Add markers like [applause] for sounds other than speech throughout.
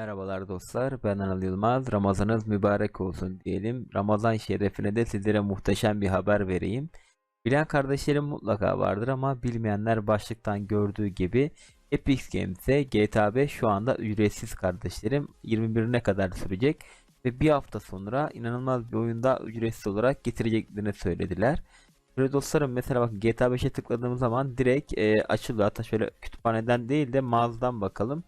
Merhabalar dostlar, ben Anıl Yılmaz. Ramazanınız mübarek olsun diyelim. Ramazan şerefine de sizlere muhteşem bir haber vereyim. Bilen kardeşlerim mutlaka vardır ama bilmeyenler başlıktan gördüğü gibi Epic Games'e GTA 5 şu anda ücretsiz kardeşlerim. 21'ine kadar sürecek ve bir hafta sonra inanılmaz bir oyunda ücretsiz olarak getireceklerini söylediler. Şöyle dostlarım mesela bak GTA 5'e tıkladığım zaman direkt e, açılıyor. Hatta şöyle kütüphaneden değil de mağazadan bakalım.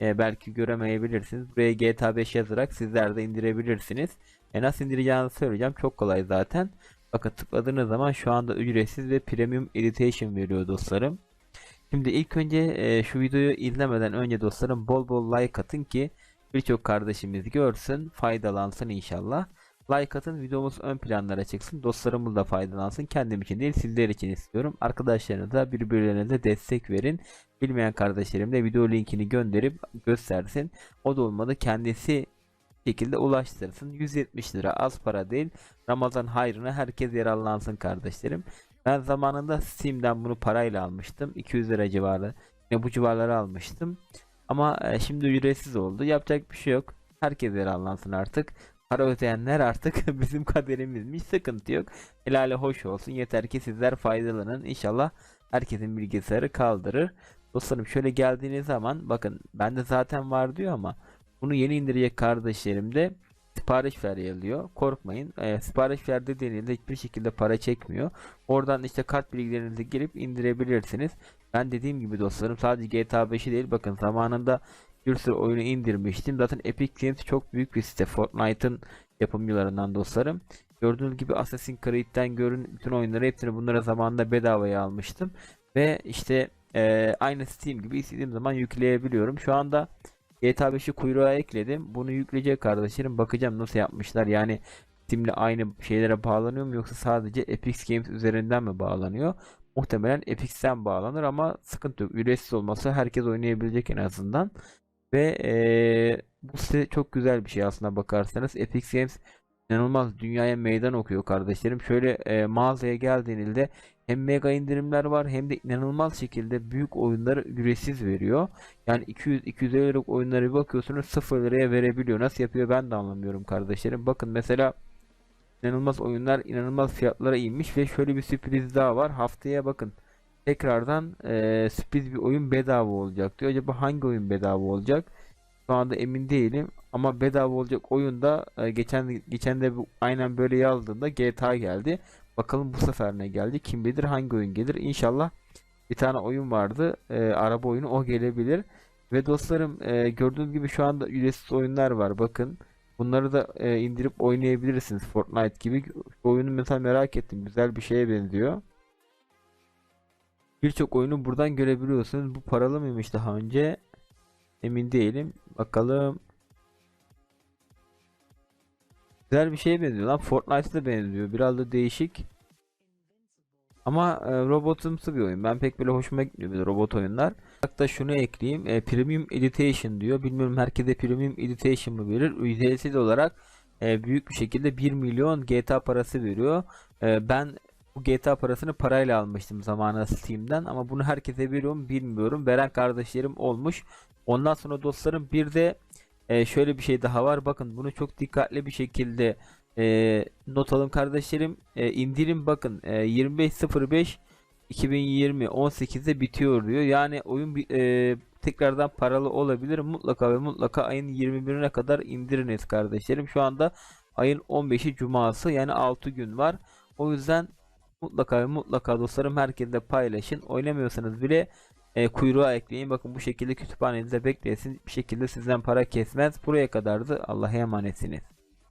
E, belki göremeyebilirsiniz. Buraya GTA 5 yazarak sizler de indirebilirsiniz. E, nasıl indireceğinizi söyleyeceğim. Çok kolay zaten. Bakın tıkladığınız zaman şu anda ücretsiz ve premium edition veriyor dostlarım. Şimdi ilk önce e, şu videoyu izlemeden önce dostlarım bol bol like atın ki birçok kardeşimiz görsün, faydalansın inşallah. Like atın videomuz ön planlara çıksın. Dostlarımız da faydalansın. Kendim için değil sizler için istiyorum. Arkadaşlarınıza birbirlerinize destek verin. Bilmeyen kardeşlerim de video linkini gönderip göstersin. O da olmadı kendisi şekilde ulaştırsın. 170 lira az para değil. Ramazan hayrına herkes yararlansın kardeşlerim. Ben zamanında Steam'den bunu parayla almıştım. 200 lira civarı. Yine bu civarları almıştım. Ama e, şimdi ücretsiz oldu. Yapacak bir şey yok. Herkes yararlansın artık. Para ödeyenler artık [laughs] bizim kaderimizmiş. Sıkıntı yok. Helale hoş olsun. Yeter ki sizler faydalanın. İnşallah herkesin bilgisayarı kaldırır. Dostlarım şöyle geldiğiniz zaman bakın bende zaten var diyor ama bunu yeni indirecek kardeşlerim de sipariş ver yazıyor. Korkmayın. E, sipariş ver dediğinizde hiçbir şekilde para çekmiyor. Oradan işte kart bilgilerinizi girip indirebilirsiniz. Ben dediğim gibi dostlarım sadece GTA 5'i değil bakın zamanında bir sürü oyunu indirmiştim. Zaten Epic Games çok büyük bir site. Fortnite'ın yapımcılarından dostlarım. Gördüğünüz gibi Assassin's Creed'den görün bütün oyunları hepsini bunlara zamanında bedavaya almıştım. Ve işte e, aynı Steam gibi istediğim zaman yükleyebiliyorum. Şu anda GTA 5'i kuyruğa ekledim. Bunu yükleyecek kardeşlerim. Bakacağım nasıl yapmışlar. Yani Steam'le aynı şeylere bağlanıyor mu yoksa sadece Epic Games üzerinden mi bağlanıyor? Muhtemelen Epic'ten bağlanır ama sıkıntı yok. Ücretsiz olması herkes oynayabilecek en azından. Ve eee, bu site çok güzel bir şey aslında bakarsanız. Epic Games inanılmaz dünyaya meydan okuyor kardeşlerim. Şöyle eee, mağazaya geldiğinizde hem mega indirimler var hem de inanılmaz şekilde büyük oyunları ücretsiz veriyor. Yani 200-250 liralık oyunlara bakıyorsunuz 0 liraya verebiliyor. Nasıl yapıyor ben de anlamıyorum kardeşlerim. Bakın mesela inanılmaz oyunlar inanılmaz fiyatlara inmiş ve şöyle bir sürpriz daha var. Haftaya bakın tekrardan eee sürpriz bir oyun bedava olacak diyor. Acaba hangi oyun bedava olacak? Şu anda emin değilim ama bedava olacak oyunda e, geçen geçen de aynen böyle yazdığında GTA geldi. Bakalım bu sefer ne geldi? Kim bilir hangi oyun gelir? İnşallah bir tane oyun vardı. e, araba oyunu o gelebilir. Ve dostlarım e, gördüğünüz gibi şu anda ücretsiz oyunlar var. Bakın. Bunları da e, indirip oynayabilirsiniz Fortnite gibi. Şu oyunu mesela merak ettim. Güzel bir şeye benziyor. Birçok oyunu buradan görebiliyorsunuz. Bu paralı mıymış daha önce? Emin değilim. Bakalım. Güzel bir şeye benziyor lan. Fortnite'a da benziyor. Biraz da değişik. Ama e, robotumsu bir oyun. Ben pek böyle hoşuma gitmiyor robot oyunlar. Hatta şunu ekleyeyim. E, Premium Edition diyor. Bilmiyorum herkese Premium Edition mı verir? Ücretsiz olarak e, büyük bir şekilde 1 milyon GTA parası veriyor. E, ben bu GTA parasını parayla almıştım zamanında Steam'den ama bunu herkese veriyor mu bilmiyorum. Veren kardeşlerim olmuş. Ondan sonra dostlarım bir de e, şöyle bir şey daha var. Bakın bunu çok dikkatli bir şekilde e, not alın kardeşlerim. E, indirim bakın e, 25.05 2020 18'de bitiyor diyor. Yani oyun e, tekrardan paralı olabilir. Mutlaka ve mutlaka ayın 21'ine kadar indiriniz kardeşlerim. Şu anda ayın 15'i cuması yani 6 gün var. O yüzden mutlaka ve mutlaka dostlarım herkese paylaşın. Oynamıyorsanız bile e, kuyruğa ekleyin. Bakın bu şekilde kütüphanenizde beklesin. Bir şekilde sizden para kesmez. Buraya kadardı. Allah'a emanetsiniz.